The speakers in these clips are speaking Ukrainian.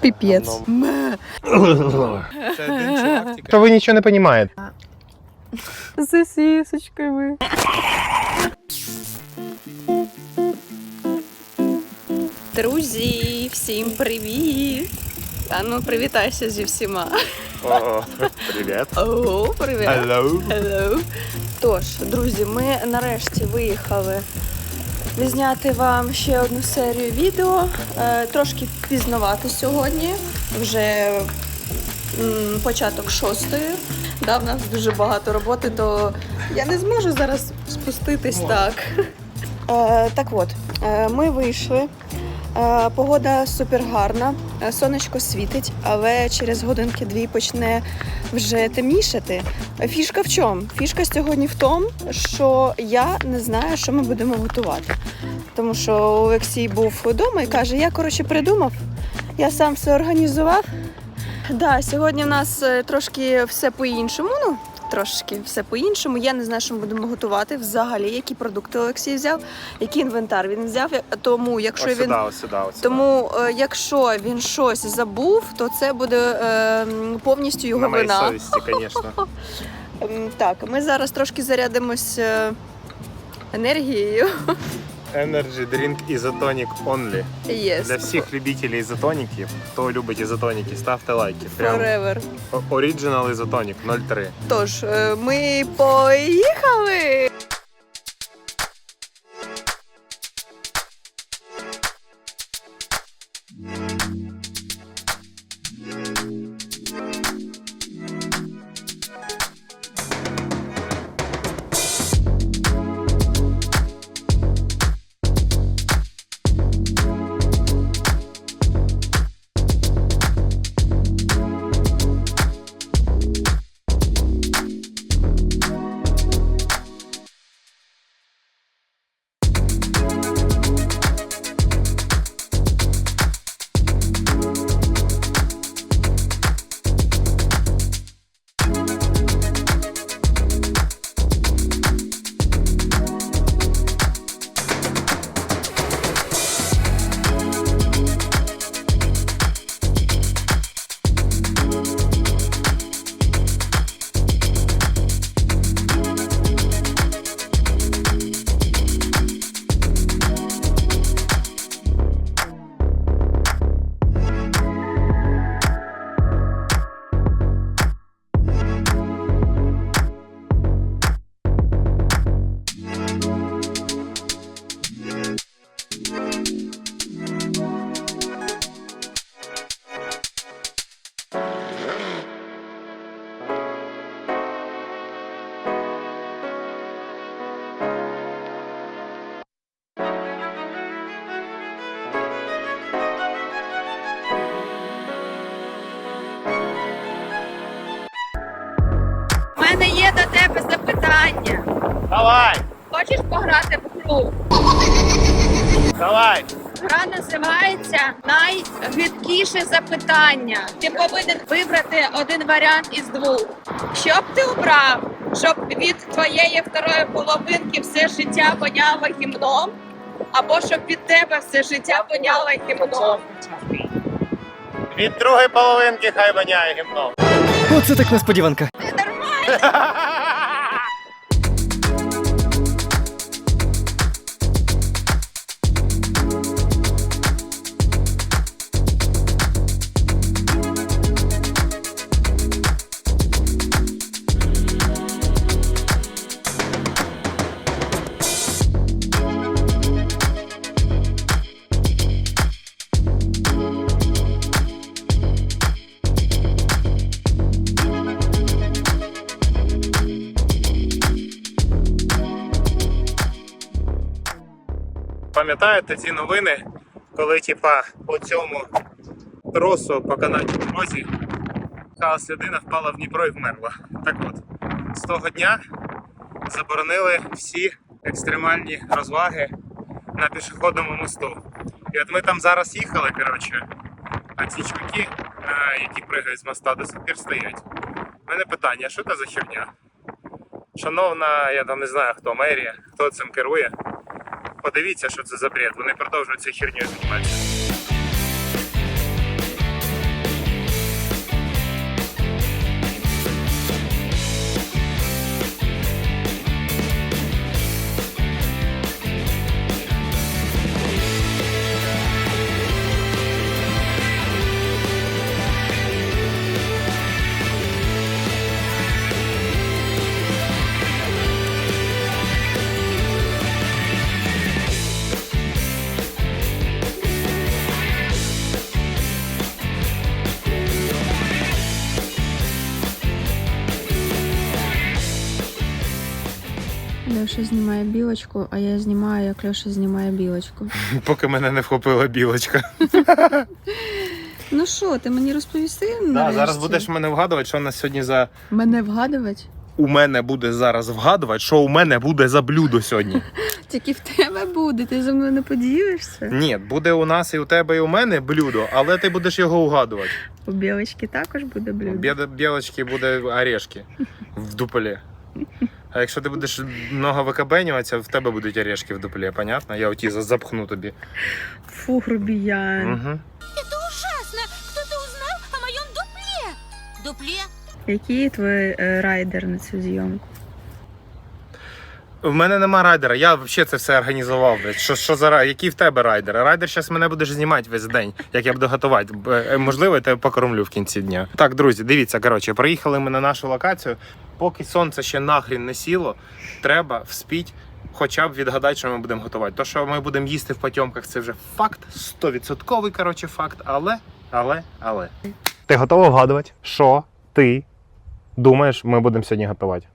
Піпець. Це один чувак тільки. То ви нічого не розумієте. З сосісочками. Друзі, всім привіт! А ну привітайся зі всіма. О, привіт. О, привіт! Hello. Hello. Тож, друзі, ми нарешті виїхали відзняти вам ще одну серію відео. Е, трошки пізновато сьогодні. Вже початок шостої. Да, в нас дуже багато роботи, то я не зможу зараз спуститись так. Е, так от, е, ми вийшли. Погода супер гарна, сонечко світить, але через годинки-дві почне вже темнішати. Фішка в чому? Фішка сьогодні в тому, що я не знаю, що ми будемо готувати. Тому що Олексій був вдома і каже: я коротше придумав, я сам все організував. Да, сьогодні в нас е, трошки все по-іншому. Ну, трошки все по-іншому. Я не знаю, що ми будемо готувати взагалі, які продукти Олексій взяв, який інвентар він взяв. Тому, якщо Ось він сюди, ось сюди, ось сюди. тому, е, якщо він щось забув, то це буде е, повністю його На моїй вина. совісті, звісно. Ем, Так, ми зараз трошки зарядимось е, енергією. Energy Drink Isotonic Only. Yes. Для всіх любителів ізотоніків, хто любить ізотоніки, ставте лайки. Прям Forever. Original Isotonic 03. Тож, е, ми поїхали! Називається найгидкіше запитання. Ти повинен вибрати один варіант із двох. Що б ти обрав? Щоб від твоєї второї половинки все життя воняло гімном? Або щоб від тебе все життя воняло гімном? Від другої половинки хай воняє гімном. Оце так несподіванка. Ти нормально? Пам'ятаєте ці новини, коли типа по цьому тросу по канатній дорозі якась людина впала в Дніпро і вмерла. Так от, з того дня заборонили всі екстремальні розваги на пішохідному мосту. І от ми там зараз їхали, коротше, а ці чуваки, е, які пригають з моста, до сих пір стоять. У мене питання, що це за херня? Шановна, я там не знаю хто мерія, хто цим керує. Подивіться, що це за бред. Вони продовжують цією херню займатися. Льоша знімає білочку, а я знімаю, як Льоша знімає білочку. Поки мене не вхопила білочка. Ну що, ти мені розповісти? Да, нарешті? зараз будеш мене вгадувати, що у нас сьогодні за. мене вгадувати? У мене буде зараз вгадувати, що у мене буде за блюдо сьогодні. Тільки в тебе буде, ти за мною не поділишся. Ні, буде у нас і у тебе, і у мене блюдо, але ти будеш його угадувати. У білочки також буде блюдо. Білочки буде орешки в дуплі. А якщо ти будеш много викабенюватися, в тебе будуть орешки в дуплі, понятно? Я оті за- запхну тобі. Фу, грубіян. Угу. Это ужасно! Кто-то узнал о моем дупле! Дупле? Який твій е, райдер на цю зйомку? В мене нема райдера, я взагалі це все організував. Що, що за рай- в тебе райдер? Райдер зараз мене будеш знімати весь день, як я буду готувати. Е, Можливо, я тебе покормлю в кінці дня. Так, друзі, дивіться, коротше, приїхали ми на нашу локацію. Поки сонце ще нахрін не сіло, треба вспіть. Хоча б відгадати, що ми будемо готувати. То, що ми будемо їсти в потьомках, це вже факт, 100% коротше факт, але, але, але. Ти готова вгадувати, що ти думаєш, ми будемо сьогодні готувати?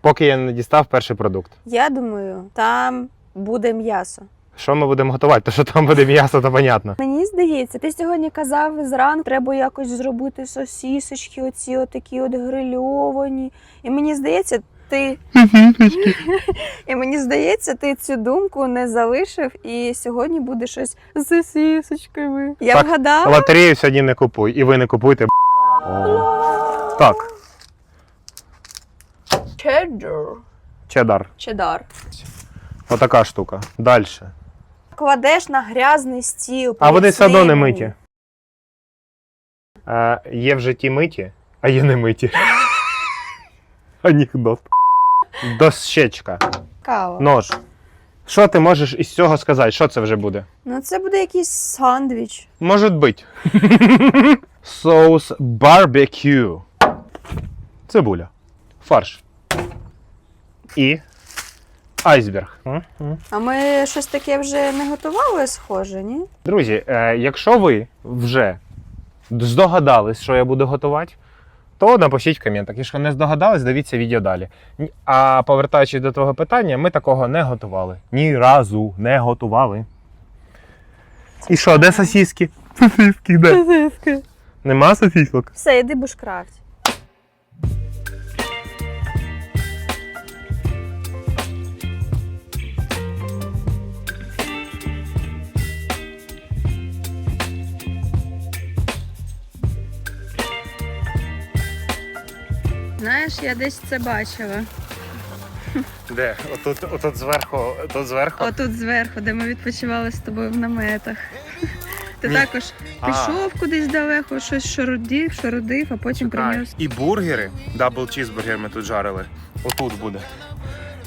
Поки я не дістав перший продукт. Я думаю, там буде м'ясо. Що ми будемо готувати? То що там буде м'ясо, то понятно. Мені здається, ти сьогодні казав зранку, треба якось зробити сосісочки, оці отакі от грильовані. І мені здається, ти. І мені здається, ти цю думку не залишив, і сьогодні буде щось з сосісочками. Я Так, вгадала. Лотерею сьогодні не купуй, і ви не купуйте. б***. Так, Чедар. чедар. Чедар. Отака штука. Далі. Кладеш на грязний стіл. А вони все одно не миті. А, є в житті миті, а є не миті. Анекдот. Дощечка. Кава. Нож. Що ти можеш із цього сказати? Що це вже буде? Ну, це буде якийсь сандвіч. Може бути. Соус барбекю. Цибуля. Фарш. І айсберг. А ми щось таке вже не готували, схоже, ні? Друзі, е, якщо ви вже здогадались, що я буду готувати, то напишіть в коментах. Якщо не здогадались, дивіться відео далі. А повертаючись до того питання, ми такого не готували. Ні разу не готували. І що, де сосиски? Сосиски, де? Нема сосисок? Все, іди бушкрафт. Знаєш, я десь це бачила. Де? Отут, отут зверху, тут зверху. Отут зверху, де ми відпочивали з тобою в наметах. Ти Ні. також А. пішов кудись далеко, щось шарудив, шарудив, а потім приніс. І бургери, дабл чізбургер ми тут жарили. Отут буде.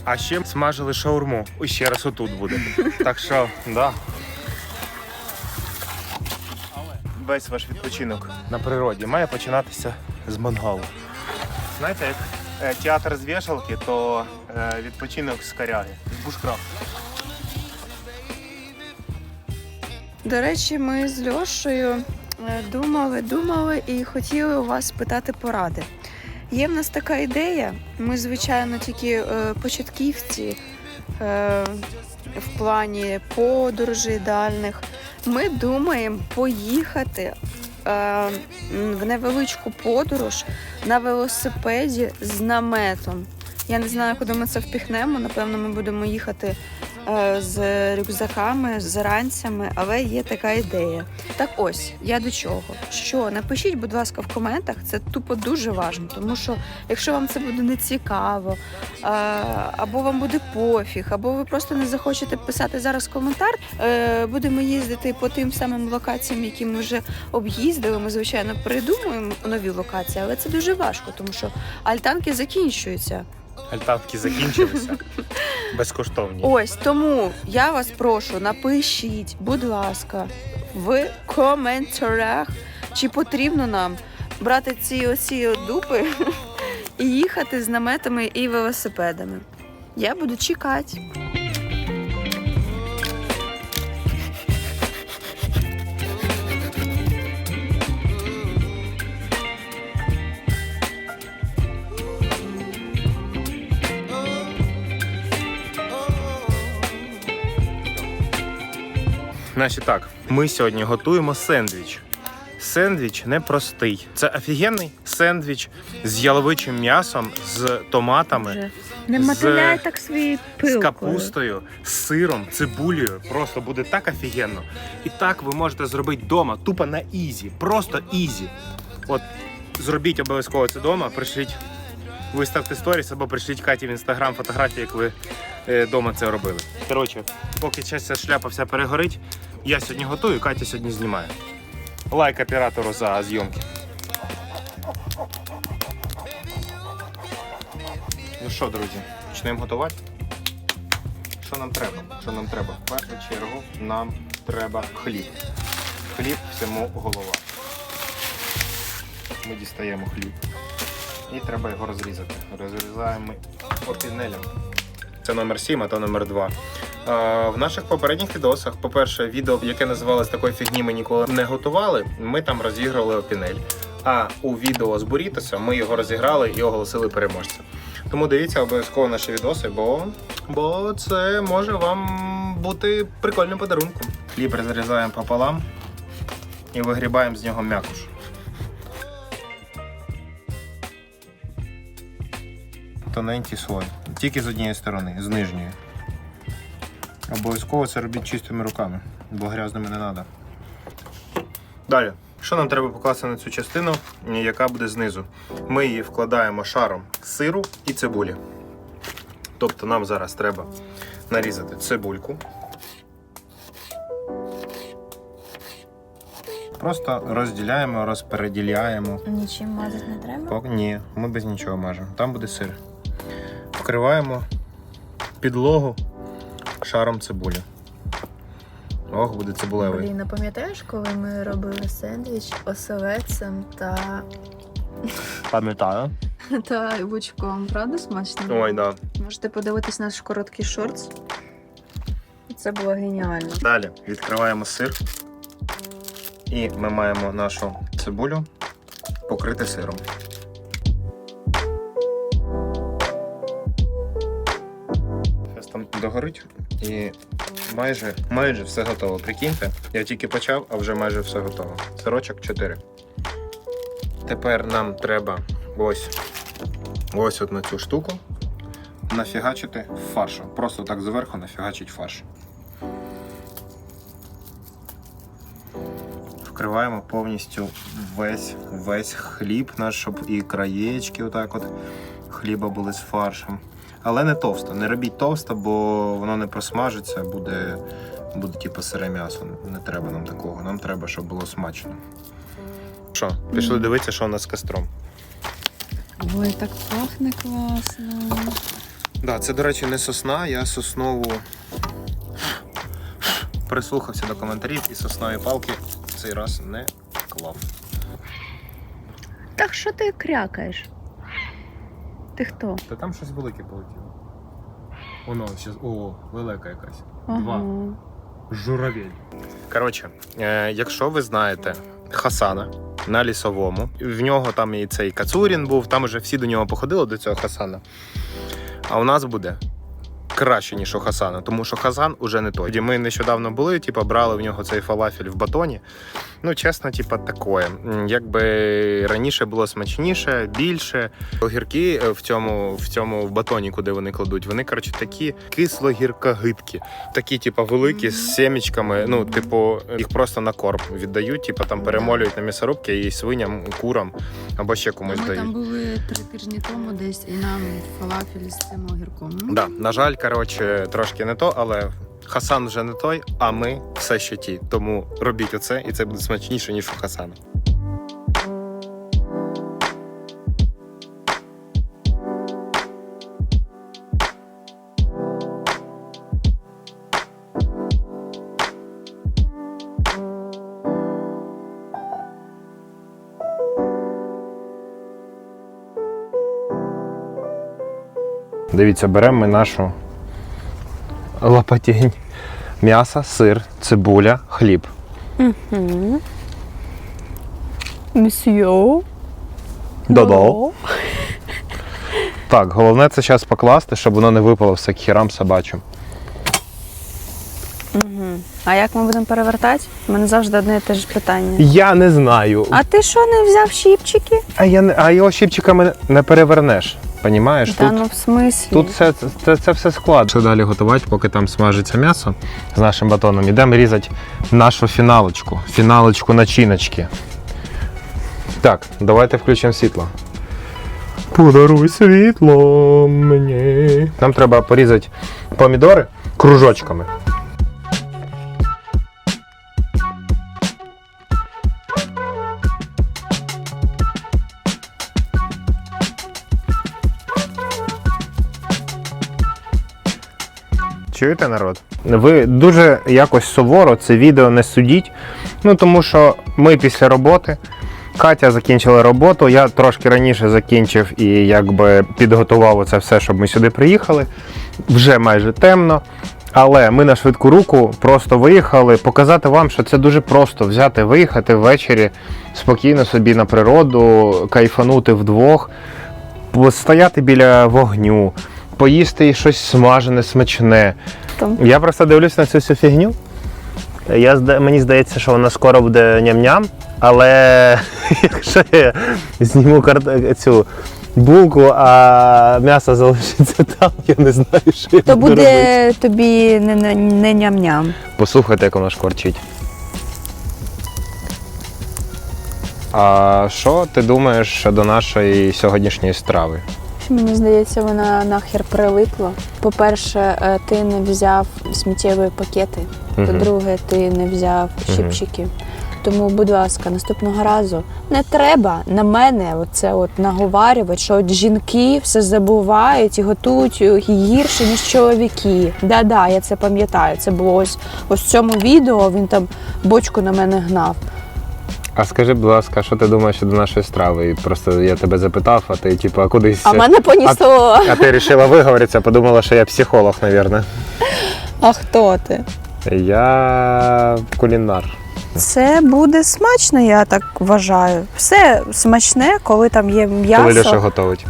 А ще смажили шаурму. І ще раз отут буде. Так що, да. Весь ваш відпочинок на природі має починатися з мангалу. Знаєте, як е, театр з вішалки, то е, відпочинок з коряги, з бушкрафту. До речі, ми з Льошею е, думали, думали і хотіли у вас питати поради. Є в нас така ідея. Ми, звичайно, тільки е, початківці е, в плані подорожей дальних. Ми думаємо поїхати в невеличку подорож на велосипеді з наметом. Я не знаю, куди ми це впіхнемо. Напевно, ми будемо їхати е, з рюкзаками, з ранцями, але є така ідея. Так ось, я до чого? Що напишіть, будь ласка, в коментах, це тупо дуже важливо, тому що якщо вам це буде не цікаво, е, або вам буде пофіг, або ви просто не захочете писати зараз коментар, е, будемо їздити по тим самим локаціям, які ми вже об'їздили. Ми, звичайно, придумуємо нові локації, але це дуже важко, тому що альтанки закінчуються. Альтанки закінчилися. Безкоштовні. Ось тому я вас прошу, напишіть, будь ласка, в коментарях, чи потрібно нам брати ці оці дупи і їхати з наметами і велосипедами. Я буду чекати. Значить так, ми сьогодні готуємо сендвіч. Сендвіч непростий. Це офігенний сендвіч з яловичим м'ясом, з томатами, Не З- мотиляй так свої з капустою, з сиром, цибулею. Просто буде так офігенно. І так ви можете зробити вдома, тупо на ізі. Просто ізі. От зробіть обов'язково це вдома, пришліть, виставте сторіс або пришліть Каті в інстаграм фотографії, як ви вдома це робили. Коротше, поки ця шляпа вся перегорить, я сьогодні готую, Катя сьогодні знімає. Лайк оператору за зйомки. Ну що, друзі, почнемо готувати? Що нам треба? Що нам треба? В першу чергу нам треба хліб. Хліб всьому голова. Ми дістаємо хліб. І треба його розрізати. Розрізаємо ми опінелем. Це номер 7, а то номер 2. А, в наших попередніх відосах, по-перше, відео, яке називалось такої фігні ми ніколи не готували, ми там розіграли опінель. А у відео з Бурітоса ми його розіграли і оголосили переможця. Тому дивіться обов'язково наші відоси, бо, бо це може вам бути прикольним подарунком. Хліб розрізаємо пополам і вигрібаємо з нього м'якуш. Тоненький слой. Тільки з однієї сторони, з нижньої. Обов'язково це робіть чистими руками, бо грязними не треба. Далі. Що нам треба покласти на цю частину, яка буде знизу? Ми її вкладаємо шаром сиру і цибулі. Тобто нам зараз треба нарізати цибульку. Просто розділяємо, розпереділяємо. Нічим мазати не треба. Ні, ми без нічого мажемо. Там буде сир. Вкриваємо підлогу шаром цибулі. Ох, буде цибулевий. Блін, а пам'ятаєш, коли ми робили сендвіч оселедцем та, Пам'ятаю. та бучком? Правда смачно? Ой, да. Можете подивитись наш короткий шортс. Це було геніально. Далі відкриваємо сир. І ми маємо нашу цибулю покрити сиром. Догорить і майже, майже все готово. Прикиньте, я тільки почав, а вже майже все готово. Сирочок 4. Тепер нам треба ось, ось от на цю штуку нафігачити фаршу. Просто так зверху нафігачить фарш. Вкриваємо повністю весь, весь хліб наш, щоб і краєчки отак от хліба були з фаршем. Але не товсто. Не робіть товсто, бо воно не просмажиться, буде, буде типу сире м'ясо. Не треба нам такого. Нам треба, щоб було смачно. Що, пішли дивитися, що у нас з костром. Ой, так пахне класно. Да, це, до речі, не сосна, я соснову прислухався до коментарів і соснові палки цей раз не клав. Так що ти крякаєш? Ти хто? Та там щось велике полетіло. Воно щас. О, велика якась. Ага. Журавель. Коротше, е, якщо ви знаєте Хасана на лісовому, в нього там і цей Кацурін був, там вже всі до нього походили до цього Хасана. А у нас буде краще, ніж у Хасана, тому що Хасан уже не той. Ми нещодавно були, типу, брали в нього цей фалафель в батоні. Ну, чесно, типу, такое. Якби раніше було смачніше, більше. Огірки е, в цьому, в цьому в батоні, куди вони кладуть, вони, коротше, такі кисло-гіркогидкі. Такі, типу, великі з семічками. Ну, типу, їх просто на корм віддають, типу, там перемолюють на м'ясорубки і свиням, курам або ще комусь Ми дають. там були три тижні тому десь і нам фалафель з цим огірком. Да, на жаль, коротше, трошки не то, але Хасан вже не той, а ми все ще ті. Тому робіть оце, і це буде смачніше, ніж у Хасана. Дивіться, беремо ми нашу лопатінь. М'ясо, сир, цибуля, хліб. Мсьо. Додол. Так, головне це зараз покласти, щоб воно не випало все к хірам собачим. Угу. А як ми будемо перевертати? У мене завжди одне і те ж питання. Я не знаю. А ти що не взяв щіпчики? А я не, а його щипчиками не перевернеш. Понімаєш? Та ну в смислі. Тут це, це, це все складно. Що далі готувати, поки там смажиться м'ясо з нашим батоном. Ідемо різати нашу фіналочку. Фіналочку начиночки. Так, давайте включимо світло. Подаруй світло мені. Нам треба порізати помідори кружочками. Чуєте, народ? Ви дуже якось суворо це відео не судіть. Ну тому що ми після роботи. Катя закінчила роботу, я трошки раніше закінчив і якби підготував це все, щоб ми сюди приїхали. Вже майже темно. Але ми на швидку руку просто виїхали, показати вам, що це дуже просто взяти, виїхати ввечері спокійно собі на природу, кайфанути вдвох, стояти біля вогню, поїсти щось смажене, смачне. Там. Я просто дивлюсь на цю всю фігню. Я, мені здається, що вона скоро буде ням-ням, але якщо я зніму цю булку, а м'ясо залишиться там, я не знаю, що я То буду робити. буде тобі не, не, не ням-ням. Послухайте, як воно шкварчить. А що ти думаєш щодо нашої сьогоднішньої страви? Мені здається, вона нахер прилипла. По-перше, е, ти не взяв сміттєві пакети. По-друге, ти не взяв щипчики. Тому, будь ласка, наступного разу не треба на мене оце от наговарювати, що от жінки все забувають і готують гірше, ніж чоловіки. Да-да, я це пам'ятаю. Це було ось, ось в цьому відео. Він там бочку на мене гнав. А скажи, будь ласка, що ти думаєш щодо нашої страви? Просто я тебе запитав, а ти типу кудись. А мене понесло. А ти вирішила виговоритися, подумала, що я психолог, мабуть. А хто ти? Я кулінар. Це буде смачно, я так вважаю. Все смачне, коли там є м'ясо. Коли Льоша готовить.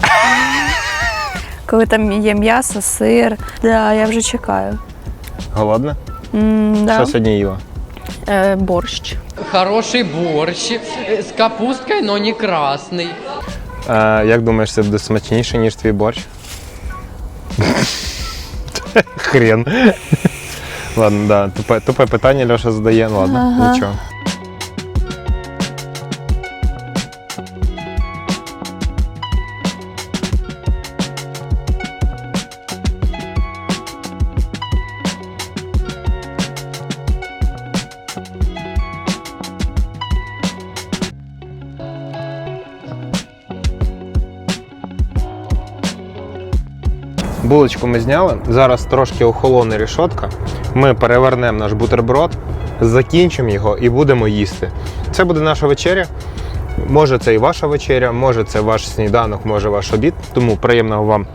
Коли там є м'ясо, сир. Да, я вже чекаю. Голодна? м да. Що сьогодні їла? Е, борщ. Хороший борщ з капусткою, капусткой, но не красний. Е, як думаєш, це буде смачніше, ніж твій борщ? Хрен. Ладно, да, тупе, тупе питання Льоша задає, ну ладно, Ага. нічого. Булочку ми зняли. Зараз трошки охолоне рішотка. Ми перевернемо наш бутерброд, закінчимо його і будемо їсти. Це буде наша вечеря. Може, це і ваша вечеря, може це ваш сніданок, може ваш обід. Тому приємного вам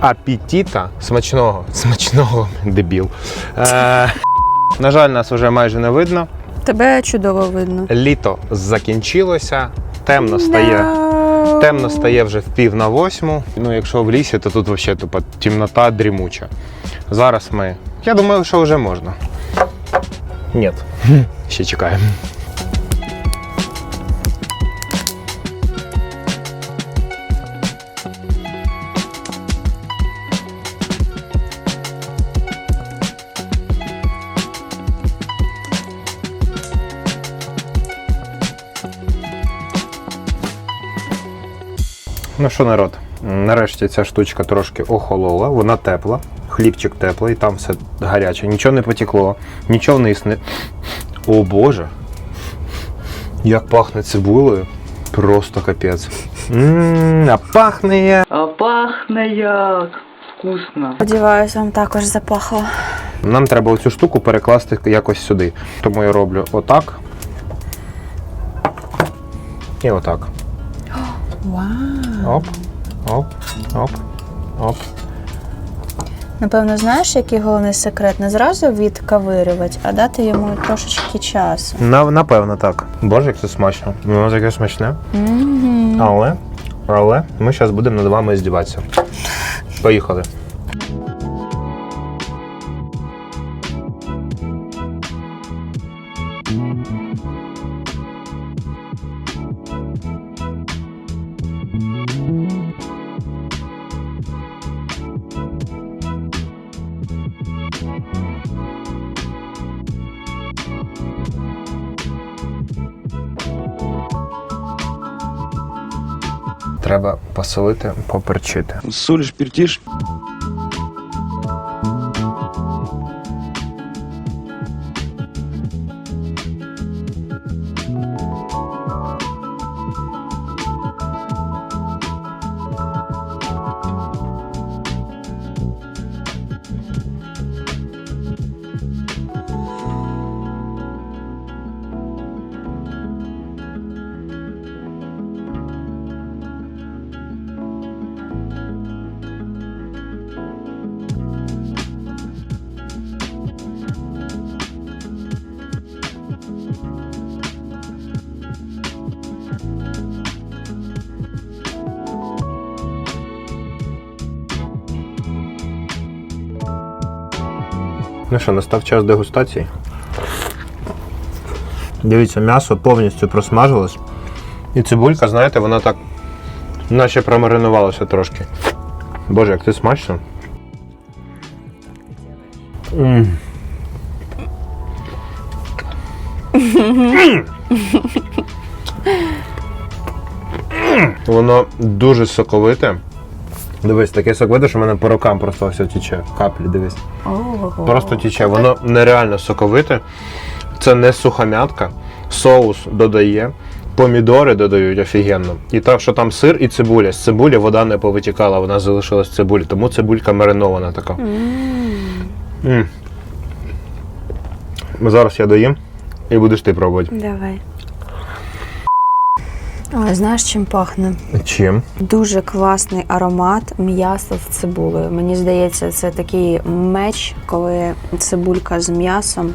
апетита, смачного, смачного дебіл. Е, на жаль, нас вже майже не видно. Тебе чудово видно. Літо закінчилося, темно стає. Темно стає вже в пів на восьму. Ну, якщо в лісі, то тут взагалі тупо темнота дрімуча. Зараз ми. Я думаю, що вже можна. Ні. Ще чекаємо. Ну що, народ, нарешті ця штучка трошки охолола, вона тепла, хлібчик теплий, там все гаряче, нічого не потекло, нічого вниз не. О Боже! Як пахне цибулею. Просто капець. Ммм, а пахне як. А пахне як вкусно. Сподіваюся, вам також запахло. Нам треба оцю штуку перекласти якось сюди. Тому я роблю отак. І отак. Вау. Оп, оп, оп, оп. Напевно, знаєш, який головний секрет? Не зразу відкавирювати, а дати йому трошечки часу. На, напевно, так. Боже, як це смачно. Воно таке смачне. Мгм. Але, але ми зараз будемо над вами здіватися. Поїхали. Треба посолити, поперчити. Соліш піртіш. Ну що, настав час дегустації. Дивіться, м'ясо повністю просмажилось. І цибулька, знаєте, вона так наче промаринувалася трошки. Боже, як це смачно. Воно дуже соковите. Дивись, таке соковите, що в мене по рукам просто все тече. Каплі, дивись. Просто тече. Воно нереально соковите. Це не сухомятка. Соус додає. Помідори додають офігенно. І так, що там сир і цибуля. З цибулі вода не повитікала, вона залишилась в цибулі. Тому цибулька маринована така. М. Зараз я доїм і будеш ти пробувати. Давай. Ой, знаєш, чим пахне? Чим? Дуже класний аромат м'яса з цибулею. Мені здається, це такий меч, коли цибулька з м'ясом.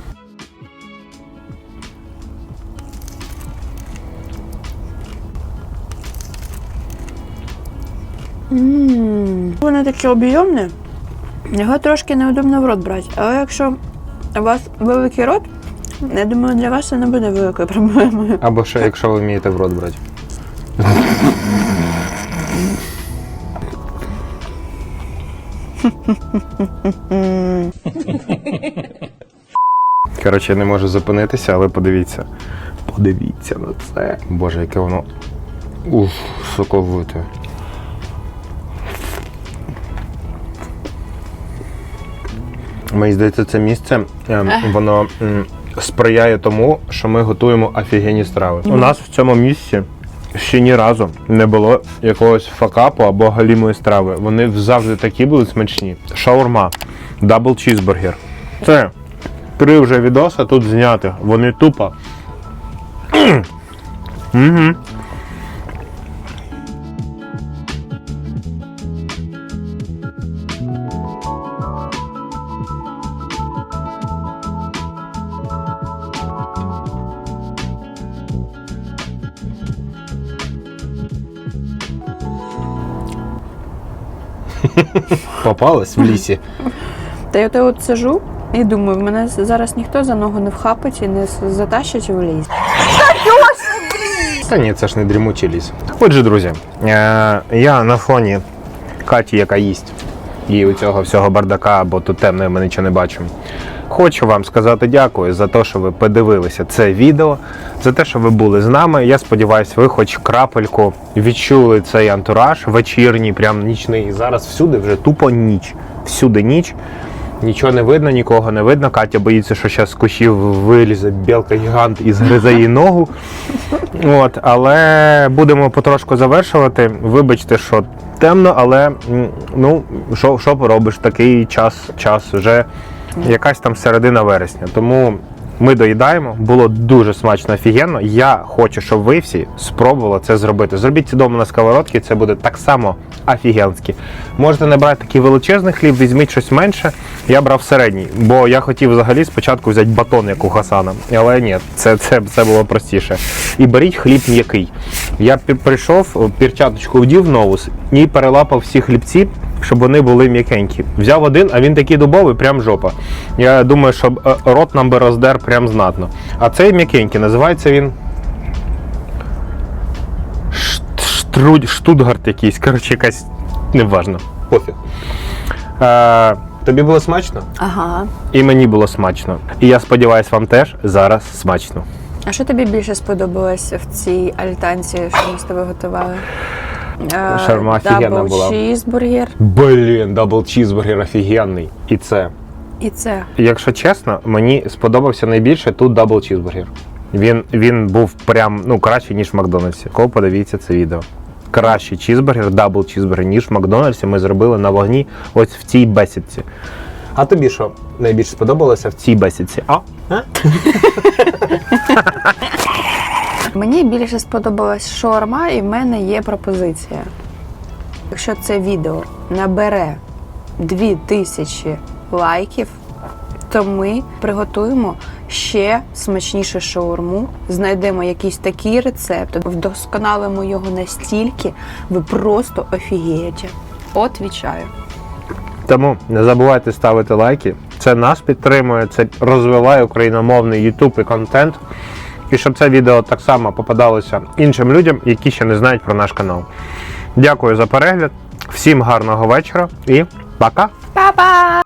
Ммм, Воно таке об'ємне. Його трошки неудобно в рот брати. Але якщо у вас великий рот, я думаю, для вас це не буде великою проблемою. Або ще, якщо ви вмієте в рот брати. Коротше, я не можу зупинитися, але подивіться. Подивіться на це. Боже, яке воно. Уф, соковите. Мені здається, це місце ем, воно сприяє тому, що ми готуємо офігенні страви. У нас в цьому місці ще ні разу не було якогось факапу або галімої страви. Вони завжди такі були смачні. Шаурма, дабл чізбургер. Це три вже відоса тут зняти. Вони тупо. Попалась в лісі. Та я от сижу і думаю, мене зараз ніхто за ногу не вхапить і не затащить в ліс. Та ні, це ж не дрімучий ліс. Отже, друзі, е, я на фоні Каті, яка їсть, і у цього всього бардака, бо тут темно, ми нічого не бачимо. Хочу вам сказати дякую за те, що ви подивилися це відео, за те, що ви були з нами. Я сподіваюся, ви хоч крапельку відчули цей антураж вечірній, прям нічний. Зараз всюди вже тупо ніч. Всюди ніч. Нічого не видно, нікого не видно. Катя боїться, що зараз з кущів вилізе білка гігант і згризе їй ногу. От, але будемо потрошку завершувати. Вибачте, що темно, але ну, що, що поробиш, такий час, час вже якась там середина вересня. Тому ми доїдаємо. Було дуже смачно, офігенно. Я хочу, щоб ви всі спробували це зробити. Зробіть це вдома на сковородці, це буде так само офігенськи. Можете не брати такий величезний хліб, візьміть щось менше. Я брав середній, бо я хотів взагалі спочатку взяти батон, як у Хасана. Але ні, це, це, це було простіше. І беріть хліб м'який. Я прийшов, перчаточку вдів нову і перелапав всі хлібці, щоб вони були м'якенькі. Взяв один, а він такий дубовий, прям жопа. Я думаю, що е, рот нам би роздер прям знатно. А цей м'якенький, називається він. Штутгарт якийсь, коротше, якась. Неважно. Пофіг. Е, тобі було смачно? Ага. І мені було смачно. І я сподіваюся, вам теж зараз смачно. А що тобі більше сподобалося в цій альтанці, що ми з тобою готували? Е, Шаурма офігенна дабл була. чізбургер. Блін, дабл чізбургер офігенний. І це. І це. Якщо чесно, мені сподобався найбільше тут дабл чізбургер. Він, він був прям ну, кращий, ніж в Макдональдсі. Кого подивіться це відео. Кращий чізбургер, дабл чізбургер, ніж в Макдональдсі ми зробили на вогні ось в цій бесідці. А тобі що найбільше сподобалося в цій бесідці? А? Мені більше сподобалась шаурма, і в мене є пропозиція. Якщо це відео набере 2000 лайків, то ми приготуємо ще смачнішу шаурму, знайдемо якийсь такий рецепт, вдосконалимо його настільки, ви просто офігієте. От вічаю. Тому не забувайте ставити лайки. Це нас підтримує, це розвиває україномовний YouTube і контент. І щоб це відео так само попадалося іншим людям, які ще не знають про наш канал. Дякую за перегляд, всім гарного вечора і пока! Па-па!